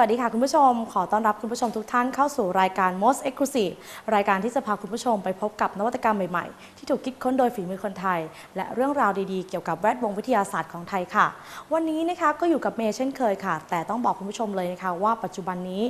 วัสดีค่ะคุณผู้ชม ขอต้อนรับคุณผู้ชมทุกท่านเข้าสู่รายการ Most Exclusive รายการที่จะพาคุณผู้ชมไปพบกับนวัตกรรมใหม่ๆ ที่ถูกคิดค้นโดยฝีมือคนไทย และเรื่องราวดีๆ เกี่ยวกับแวดวงวิทยาศาสตร์ของไทยค่ะ วันนี้นะคะก็อยู่กับเมย์เช่นเคยค่ะ แต่ต้องบอกคุณผู้ชมเลยนะคะว่าปัจจุบันนี้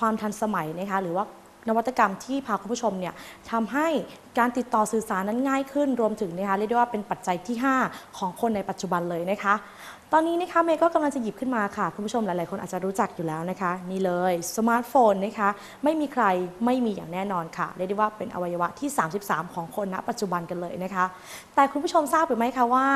ความทันสมัยนะคะหรือว่านวัตกรรมที่พาคุณผู้ชมเนี่ยทำให้การติดต่อสื่อสารนั้นง่ายขึ้น รวมถึงนะคะเรียกได้ว่าเป็นปัจจัยที่ 5 ของคนในปัจจุบันเลยนะคะ ตอนนี้นะคะเมย์ก็กำลังจะหยิบขึ้นมาค่ะ คุณผู้ชมหลาย ๆ คนอาจจะรู้จักอยู่แล้วนะคะ นี่เลยสมาร์ทโฟนนะคะไม่มีใครไม่มีอย่างแน่นอนค่ะ เรียกได้ว่าเป็นอวัยวะที่ 33 ของคนณปัจจุบันกันเลยนะคะ แต่คุณผู้ชมทราบหรือไม่คะว่า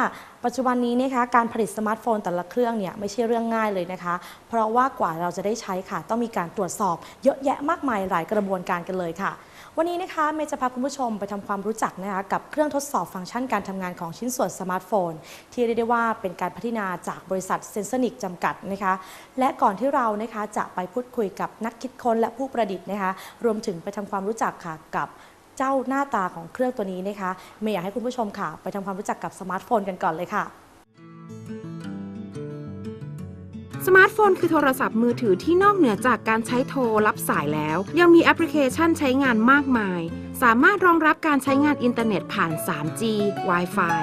ปัจจุบันนี้นะคะการผลิตสมาร์ทโฟนแต่ละเครื่องเนี่ยไม่ใช่เรื่องง่ายเลยนะคะ เพราะว่ากว่าเราจะได้ใช้ค่ะ ต้องมีการตรวจสอบเยอะแยะมากมายหลายกระบวนการกันเลยค่ะ วันนี้นะคะเมย์จะพาคุณผู้ชมไปทำความรู้จักนะคะกับเครื่องทดสอบฟังก์ชันการทำงานของชิ้นส่วนสมาร์ทโฟน ที่เรียกได้ว่าเป็นการพัฒนาจากบริษัทเซนเซนิกจำกัดนะคะและก่อนที่เรานะคะจะไปพูดคุยกับนักคิดค้นและผู้ประดิษฐ์นะคะรวมถึงไปทำความรู้จักค่ะกับเจ้าหน้าตาของเครื่องตัวนี้นะคะเมย์อยากให้คุณผู้ชมค่ะ ไปทำความรู้จักกับสมาร์ทโฟนกันก่อนเลยค่ะ สมาร์ทโฟนคือโทรศัพท์มือถือที่นอกเหนือจากการใช้โทรรับสายแล้ว ยังมีแอปพลิเคชันใช้งานมากมาย สามารถรองรับการใช้งานอินเทอร์เน็ตผ่าน 3G Wi-Fi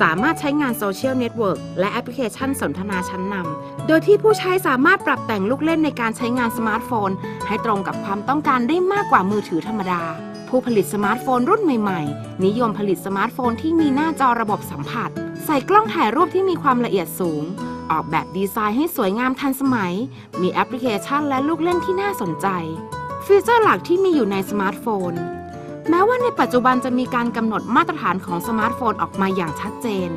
สามารถใช้งานโซเชียลเน็ตเวิร์กและแอปพลิเคชันสนทนาชั้นนำ โดยที่ผู้ใช้สามารถปรับแต่งลูกเล่นในการใช้งานสมาร์ทโฟน ให้ตรงกับความต้องการได้มากกว่ามือถือธรรมดา ผู้ผลิตสมาร์ทโฟนรุ่นใหม่ๆ นิยมผลิตสมาร์ทโฟนที่มีหน้าจอระบบสัมผัส ใส่กล้องถ่ายรูปที่มีความละเอียดสูง ออกแบบดีไซน์ให้สวยงามทันสมัย มีแอปพลิเคชันและลูกเล่นที่น่าสนใจ ฟีเจอร์หลักที่มีอยู่ในสมาร์ทโฟน แม้ว่าในปัจจุบันจะมีการกำหนดมาตรฐานของสมาร์ทโฟนออกมาอย่างชัดเจน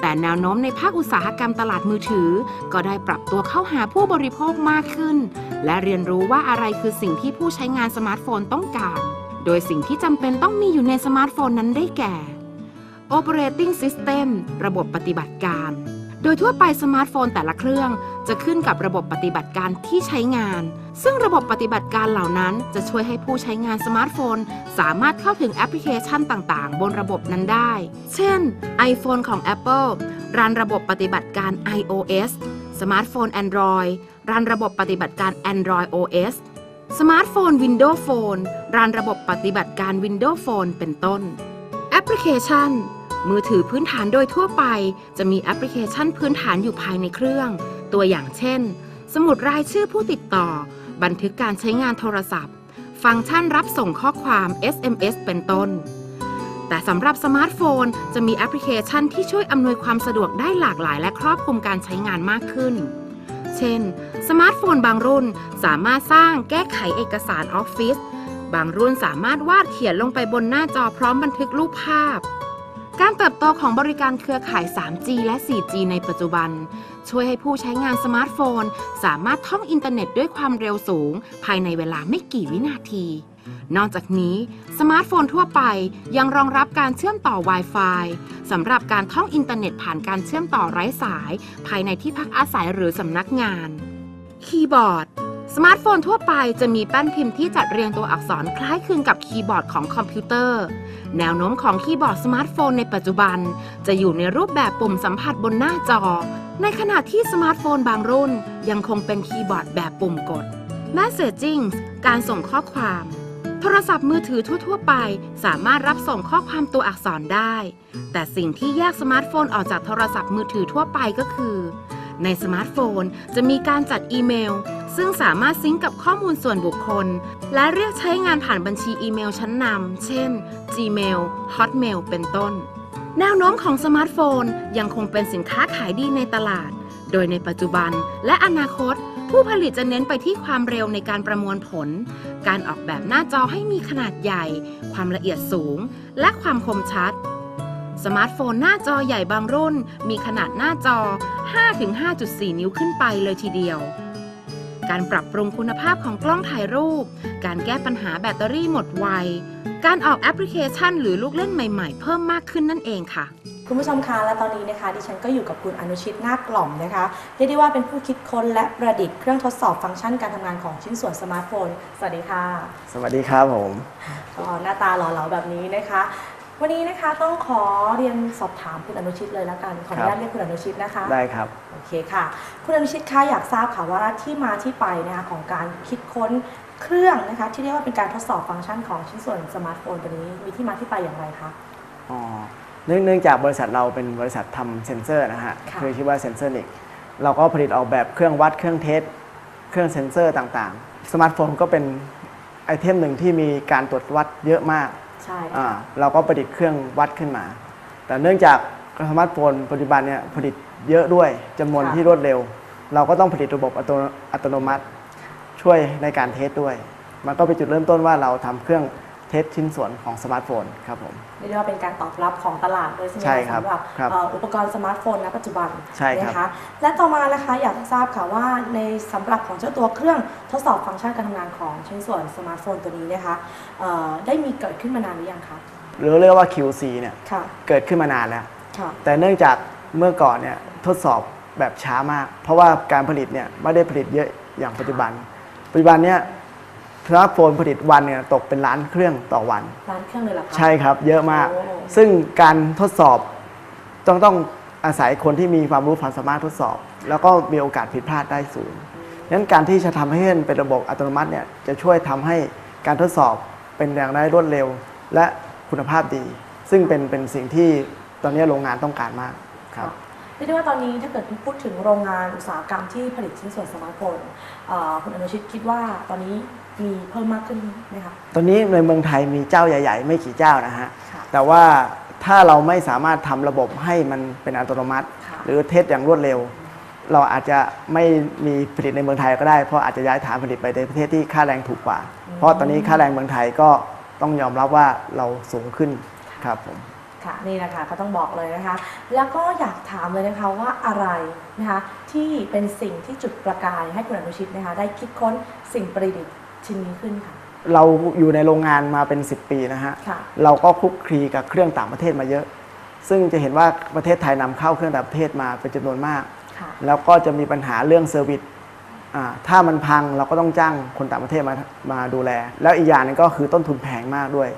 แต่แนวโน้มในภาคอุตสาหกรรมตลาดมือถือ ก็ได้ปรับตัวเข้าหาผู้บริโภคมากขึ้น และเรียนรู้ว่าอะไรคือสิ่งที่ผู้ใช้งานสมาร์ทโฟนต้องการ โดยสิ่งที่จำเป็นต้องมีอยู่ในสมาร์ทโฟนนั้นได้แก่ Operating System ระบบปฏิบัติการ โดยทั่วไปสมาร์ทโฟนแต่ละเครื่อง จะขึ้นกับระบบปฏิบัติการที่ใช้งาน ซึ่งระบบปฏิบัติการเหล่านั้นจะช่วยให้ผู้ใช้งานสมาร์ทโฟน สามารถเข้าถึงแอปพลิเคชันต่างๆ บนระบบนั้นได้ เช่น iPhone ของ Apple รันระบบปฏิบัติการ iOS สมาร์ทโฟน Android รันระบบปฏิบัติการ Android OS สมาร์ทโฟน Windows Phone รันระบบปฏิบัติการ Windows Phone เป็นต้น แอปพลิเคชัน มือถือพื้นฐานโดยทั่วไป จะมีแอปพลิเคชันพื้นฐานอยู่ภายในเครื่อง ตัวอย่างเช่น สมุดรายชื่อผู้ติดต่อ บันทึกการใช้งานโทรศัพท์ ฟังก์ชันรับส่งข้อความ SMS เป็นต้น แต่สำหรับสมาร์ทโฟน จะมีแอปพลิเคชันที่ช่วยอำนวยความสะดวกได้หลากหลาย และครอบคลุมการใช้งานมากขึ้น เช่น สมาร์ทโฟนบางรุ่นสามารถสร้างแก้ไขเอกสารออฟฟิศ บางรุ่นสามารถวาดเขียนลงไปบนหน้าจอพร้อมบันทึกรูปภาพ การเติบโตของบริการเครือข่าย 3G และ 4G ในปัจจุบัน ช่วยให้ผู้ใช้งานสมาร์ทโฟน สามารถท่องอินเทอร์เน็ตด้วยความเร็วสูง ภายในเวลาไม่กี่วินาที นอกจากนี้ สมาร์ทโฟนทั่วไปยังรองรับการเชื่อมต่อ Wi-Fi สำหรับการท่องอินเทอร์เน็ตผ่านการเชื่อมต่อไร้สาย ภายในที่พักอาศัยหรือสำนักงาน คีย์บอร์ด สมาร์ทโฟนทั่วไปจะมีแป้นพิมพ์ที่จัดเรียงตัวอักษรคล้ายคลึงกับคีย์บอร์ดของคอมพิวเตอร์ แนวโน้มของคีย์บอร์ดสมาร์ทโฟนในปัจจุบัน จะอยู่ในรูปแบบปุ่มสัมผัสบนหน้าจอ ในขณะที่สมาร์ทโฟนบางรุ่น ยังคงเป็นคีย์บอร์ดแบบปุ่มกด Messaging การส่งข้อความ โทรศัพท์มือถือทั่ว ๆ ไป สามารถรับส่งข้อความตัวอักษรได้ แต่สิ่งที่แยกสมาร์ทโฟนออกจากโทรศัพท์มือถือทั่วไปก็คือ ในสมาร์ทโฟน จะมีการจัดอีเมล ซึ่งสามารถซิงก์กับข้อมูลส่วนบุคคล และเรียกใช้งานผ่านบัญชีอีเมลชั้นนำ เช่น Gmail Hotmail เป็นต้น แนวโน้มของสมาร์ทโฟนยังคงเป็นสินค้าขายดีในตลาด โดยในปัจจุบันและอนาคต ผู้ผลิตจะเน้นไปที่ความเร็วในการประมวลผล การออกแบบหน้าจอให้มีขนาดใหญ่ ความละเอียดสูง และความคมชัด สมาร์ทโฟนหน้าจอใหญ่บางรุ่น มีขนาดหน้าจอ 5-5.4 นิ้วขึ้นไปเลยทีเดียว การปรับปรุงคุณภาพของกล้องถ่ายรูป การแก้ปัญหาแบตเตอรี่หมดไว การออกแอปพลิเคชันหรือลูกเล่นใหม่ๆ เพิ่มมากขึ้นนั่นเองค่ะคุณผู้ชมคะและตอนนี้นะคะ ดิฉันก็อยู่กับคุณอนุชิตนาคกล่อมนะคะเรียกได้ว่าเป็นผู้คิดค้นและประดิษฐ์เครื่องทดสอบฟังก์ชันการทำงานของชิ้นส่วนสมาร์ทโฟน สวัสดีค่ะ สวัสดีครับผมก็หน้าตาหล่อเหลาแบบนี้นะคะ วันนี้นะคะต้องขอเรียนสอบถามคุณอนุชิตเลยแล้วกันขออนุญาตเรียกคุณอนุชิตนะคะ ได้ครับ โอเคค่ะ คุณอนุชิตคะอยากทราบค่ะว่าที่มาที่ไปนะคะของการคิดค้นเครื่องนะคะที่เรียกว่าเป็นการทดสอบฟังก์ชันของชิ้นส่วนสมาร์ทโฟนตัวนี้มีที่มาที่ไปอย่างไรคะ อ๋อ เนื่องเนื่องจากบริษัทเราเป็นบริษัททำเซ็นเซอร์นะฮะค่ะ คือชื่อว่าเซ็นเซอร์นิกเราก็ผลิตออกแบบเครื่องวัดเครื่องเทสเครื่องเซ็นเซอร์ต่างๆ สมาร์ทโฟนก็เป็นไอเทมหนึ่งที่มีการตรวจวัดเยอะมากใช่อ่าค่ะเราก็ประดิษฐ์เครื่องวัดขึ้นมา แต่เนื่องจากสมาร์ทโฟนปัจจุบันเนี่ยผลิตเยอะด้วยจำนวนที่รวดเร็ว เราก็ต้องผลิตระบบอัตโนอัตโนมัติ ช่วยในการเทสด้วย มันก็เป็นจุดเริ่มต้นว่าเราทำเครื่อง เทสชิ้นส่วนของสมาร์ทโฟนครับผมเรียกได้ว่าเป็นการตอบรับของตลาดด้วยใช่ไหมใช่คะครับสำหรับครับเอ่ออุปกรณ์สมาร์ทโฟนณปัจจุบันใช่ครับนะคะและต่อมานะคะอยากทราบค่ะว่าในสำหรับของเจ้าตัวเครื่องทดสอบฟังก์ชันการทำงานของชิ้นส่วนสมาร์ทโฟนตัวนี้นะคะเอ่อได้มีเกิดขึ้นมานานหรือยังคะหรือเรียกว่า QC เนี่ยค่ะเกิดขึ้นมานานแล้วค่ะแต่เนื่องจากเมื่อก่อนเนี่ยทดสอบแบบช้ามาก เพราะว่าการผลิตเนี่ยไม่ได้ผลิตเยอะอย่างปัจจุบัน ปัจจุบันเนี่ย สมาร์ทโฟนผลิตวันเนี่ยตกเป็นล้านเครื่องต่อวัน ร้านเครื่องเลยเหรอคะ ใช่ครับ เยอะมาก โอ้ ซึ่งการทดสอบต้องต้องอาศัยคนที่มีความรู้ความสามารถทดสอบ แล้วก็มีโอกาสผิดพลาดได้สูงดังนั้นการที่จะทำให้เป็นระบบอัตโนมัติเนี่ยจะช่วยทำให้การทดสอบเป็นอย่างได้รวดเร็ว และคุณภาพดี ซึ่งเป็นเป็นสิ่งที่ตอนนี้โรงงานต้องการมากครับ เรียกได้ว่าตอนนี้ถ้าเกิดพูดถึงโรงงานอุตสาหกรรมที่ผลิตชิ้นส่วนสมาร์ทโฟนเอ่อคุณอนุชิตคิดว่าตอนนี้ มีเพิ่มมากขึ้นไหมคะ ตอนนี้ในเมืองไทยมีเจ้าใหญ่ ๆ ไม่กี่เจ้านะฮะ ค่ะแต่ว่าถ้าเราไม่สามารถทำระบบให้มันเป็นอัตโนมัติ ค่ะ หรือเทสอย่างรวดเร็ว เราอาจจะไม่มีผลิตในเมืองไทยก็ได้ เพราะอาจจะย้ายฐานผลิตไปในประเทศที่ค่าแรงถูกกว่า เพราะตอนนี้ค่าแรงเมืองไทยก็ต้องยอมรับว่าเราสูงขึ้นครับผม ค่ะนี่นะคะก็ต้องบอกเลยนะคะ แล้วก็อยากถามเลยนะคะว่าอะไรนะคะที่เป็นสิ่งที่จุดประกายให้คุณอนุชิตนะคะได้คิดค้นสิ่งประดิษฐ์ ชิ้นนี้ขึ้นค่ะ เราอยู่ในโรงงานมาเป็น 10 ปีนะฮะ ค่ะ เราก็คลุกคลีกับเครื่องต่างประเทศมาเยอะ ซึ่งจะเห็นว่าประเทศไทยนำเข้าเครื่องต่างประเทศมาเป็นจำนวนมาก ค่ะ แล้วก็จะมีปัญหาเรื่องเซอร์วิสอ่าถ้ามันพังเราก็ต้องจ้างคนต่างประเทศมามาดูแล แล้วอีกอย่างหนึงก็คือต้นทุนแพงมากด้วย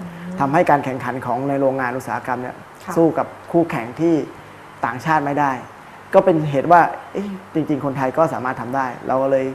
ทำให้การแข่งขันของในโรงงานอุตสาหกรรมเนี่ยค่ะ สู้กับคู่แข่งที่ต่างชาติไม่ได้ ก็เป็นเหตุว่าเอ๊ะจริง ๆ คนไทยก็สามารถทำได้ เราก็เลย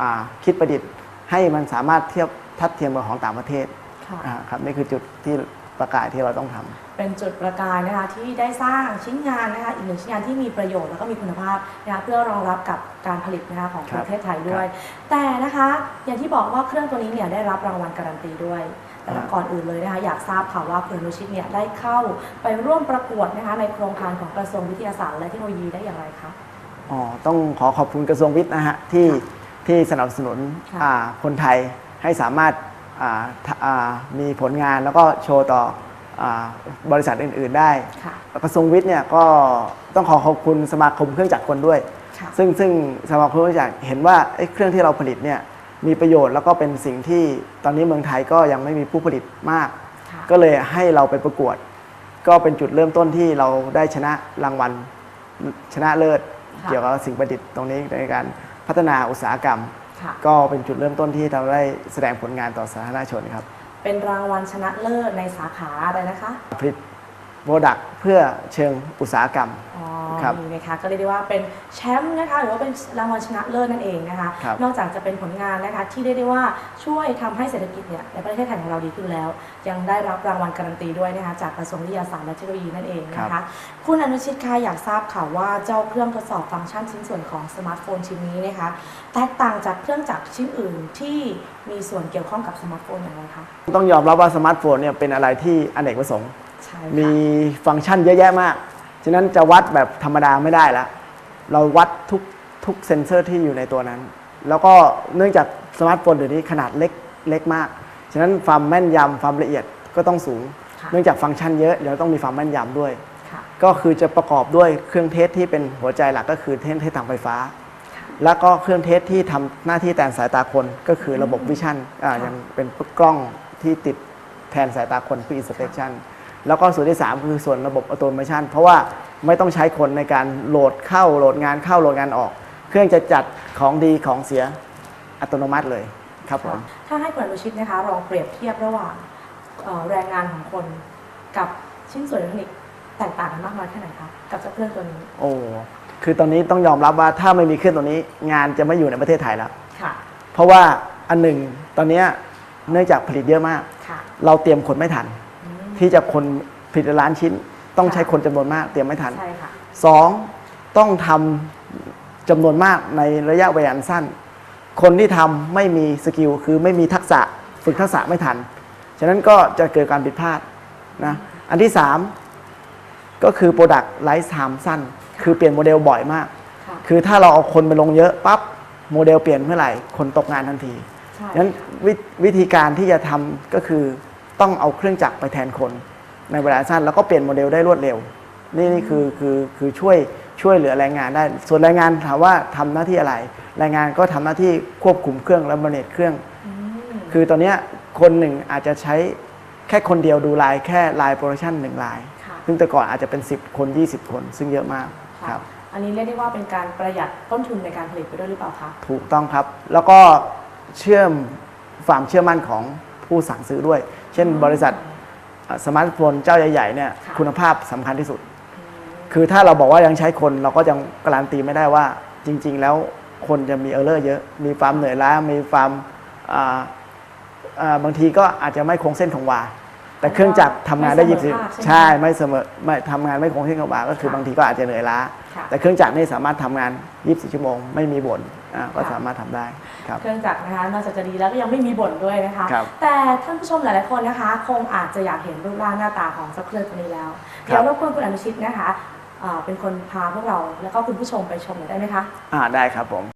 อ่าคิดประดิษฐ์ ให้มันสามารถเทียบทัดเทียมกับของต่างประเทศค่ะ อ่าครับนี่คือจุดที่ประกาศที่เราต้องทำ เป็นจุดประกายนะคะที่ได้สร้างชิ้นงานนะคะอีกหนึ่งชิ้นงานที่มีประโยชน์แล้วก็มีคุณภาพนะคะเพื่อรองรับกับการผลิตนะคะของคปรับระเทศไทยด้วย แต่นะคะอย่างที่บอกว่าเครื่องตัวนี้เนี่ยได้รับรางวัลการันตีด้วย แต่ครับ ก่อนอื่นเลยนะคะอยากทราบค่ะว่าคุณอนุชิตเนี่ยได้เข้าไปร่วมประกวดนะคะในโครงการของกระทรวงวิทยาศาสตร์และเทคโนโลยีได้อย่างไรคะ อ๋อต้องขอขอบคุณกระทรวงวิทย์นะฮะที่ ที่สนับสนุนค่ะอ่าคนไทยให้สามารถอ่าทอ่ามีผลงานแล้วก็โชว์ต่ออาบริษัทอื่น ๆ ได้ค่ะกระทรวงวิทย์เนี่ยก็ต้องขอขอบคุณสมาคมเครื่องจักรกลด้วยค่ะซึ่งซึ่งสมาคมเครื่องจักรเห็นว่าเอ้ยเครื่องที่เราผลิตเนี่ยมีประโยชน์แล้วก็เป็นสิ่งที่ตอนนี้เมืองไทยก็ยังไม่มีผู้ผลิตมากค่ะก็เลยให้เราไปประกวด ก็เป็นจุดเริ่มต้นที่เราได้ชนะรางวัลชนะเลิศค่ะเกี่ยวกับสิ่งประดิษฐ์ตรงนี้ในการ พัฒนาอุตสาหกรรม ค่ะ ก็เป็นจุดเริ่มต้นที่เราได้แสดงผลงานต่อสาธารณชนครับเป็นรางวัลชนะเลิศในสาขาอะไรนะคะผลิตโปรดักต์เพื่อเชิงอุตสาหกรรม อ๋อ ครับนี่นะคะก็เรียกได้ว่าเป็นแชมป์นะคะหรือว่าเป็นรางวัลชนะเลิศนั่นเองนะคะครับนอกจากจะเป็นผลงานนะคะที่เรียกได้ว่าช่วยทำให้เศรษฐกิจเนี่ยในประเทศไทยของเราดีขึ้นแล้ว ยังได้รับรางวัลการันตีด้วยนะคะจากกระทรวงวิทยาศาสตร์และเทคโนโลยีนั่นเองนะคะคุณอนุชิตคะอยากทราบค่ะว่าเจ้าเครื่องทดสอบฟังก์ชันชิ้นส่วนของสมาร์ทโฟนชิ้นนี้นะคะแตกต่างจากเครื่องจักรชิ้นอื่นที่มีส่วนเกี่ยวข้องกับสมาร์ทโฟนอย่างไรคะต้องยอมรับว่าสมาร์ทโฟนเนี่ยเป็นอะไรที่อเนกประสงค์ ใช่มีค่ะฟังก์ชันเยอะแยะมาก ฉะนั้นจะวัดแบบธรรมดาไม่ได้แล้วเราวัดทุกทุกเซ็นเซอร์ที่อยู่ในตัวนั้น แล้วก็เนื่องจากสมาร์ทโฟนเดี๋ยวนี้ขนาดเล็กเล็กมาก ฉะนั้นความแม่นยำความละเอียดก็ต้องสูงค่ะเนื่องจากฟังก์ชันเยอะเดี๋ยวต้องมีความแม่นยำด้วยค่ะก็คือจะประกอบด้วยเครื่องเทสที่เป็นหัวใจหลักก็คือเทสเทสทางไฟฟ้า แล้วก็เครื่องเทสที่ทำหน้าที่แทนสายตาคนก็คือระบบวิชั่นอ่าค่ะอย่างเป็นกล้องที่ติดแทนสายตาคนเพื่อ inspection แล้วก็ส่วนที่ 3 คือส่วนระบบอ u โ o เมชันเพราะว่าไม่ต้องใช้คนในการโหลดเข้าโหลดงานเข้าโหลดงานออก เครื่องจะจัดของดีของเสียอัตโนมัติเลยครับผมถ้าให้คุณอนุชิตนะคะลองเปรียบเทียบระหว่างเอ่อแรงงานของคนกับชิ้นส่วนอิเล็กทรอนิกส์แตกต่างกันมากน้อยแค่ไหนคะกับเจ้าเครื่องตัวนี้โอ้คือตอนนี้ต้องยอมรับว่าถ้าไม่มีเครื่องตัวนี้ งานจะไม่อยู่ในประเทศไทยแล้วค่ะ เพราะว่าอันหนึ่งตอนเนี้ยเนื่องจากผลิตเยอะมากค่ะเราเตรียมคนไม่ทันอืม ที่จะคนผลิตล้านชิ้น ต้องค่ะใช้คนจำนวนมากเตรียมไม่ทันใช่ค่ะ สองต้องทำจำนวนมากในระยะเวลาอันสั้น คนที่ทำไม่มีสกิลคือไม่มีทักษะฝึกทักษะไม่ทัน ฉะนั้นก็จะเกิดการผิดพลาดนะอันที่สามก็คือ Product Lifetime สั้น คือเปลี่ยนโมเดลบ่อยมาก ค่ะ คือถ้าเราเอาคนไปลงเยอะปั๊บโมเดลเปลี่ยนเมื่อไหร่ คนตกงานทันที ใช่ ฉะนั้นววิธีการที่จะทำก็คือ ต้องเอาเครื่องจักรไปแทนคนในเวลาสั้นแล้วก็เปลี่ยนโมเดลได้รวดเร็ว นี่นี่คือคือคือช่วยช่วยเหลือแรงงานได้ ส่วนแรงงานถามว่าทำหน้าที่อะไร แรงงานก็ทำหน้าที่ควบคุมเครื่องและบริเนตเครื่องอืมคือตอนเนี้ยคนหนึ่งอาจจะใช้แค่คนเดียวดูลายแค่ลายโปรดักชันหนึ่งลายค่ะซึ่งแต่ก่อนอาจจะเป็น 10 คน 20 คน ซึ่งเยอะมากคค่ะรับ อันนี้เรียกได้ว่าเป็นการประหยัดต้นทุนในการผลิตไปด้วยหรือเปล่าคะ ถูกต้องครับ แล้วก็เชื่อมความเชื่อมั่นของผู้สั่งซื้อด้วย เช่นบริษัทอะสมาร์ทโฟนเจ้าใหญ่ๆเนี่ยค่ะคุณภาพสำคัญที่สุด คือถ้าเราบอกว่ายังใช้คนเราก็ยังการันตีไม่ได้ว่าจริง ๆ แล้วคนจะมีเออร์เลอร์เยอะ มีความเหนื่อยล้า มีความอ่าอ่าบางทีก็อาจจะไม่คงเส้นคงวา แต่เครื่องจักรทำงานได้ไม่ยี่เสสิมบอภาคใช่ไหมใช่ไม่เสมอไม่ทำงานไม่คงเส้นคงวา ก็คือค่ะบางทีก็อาจจะเหนื่อยล้าค่ะ แต่เครื่องจักรนี่สามารถทำงาน 24 ชั่วโมง ไม่มีบ่นอ่าก็ค่ะสามารถทำได้ครับเครื่องจักรนะคะนอกจากจะดีแล้วก็ยังไม่มีบ่นด้วยนะคะครับแต่ท่านผู้ชมหลายๆคนนะคะ คงอาจจะอยากเห็นรูปร่างหน้าตาของเจ้าเครื่องตัวนี้แล้วครับเดี๋ยวรบกวนคุณอนุชิตนะคะเอ่อเป็นคนพาพวกเราแล้วก็คุณผู้ชมไปชมหน่อยได้ไหมคะอ่าได้ครับผม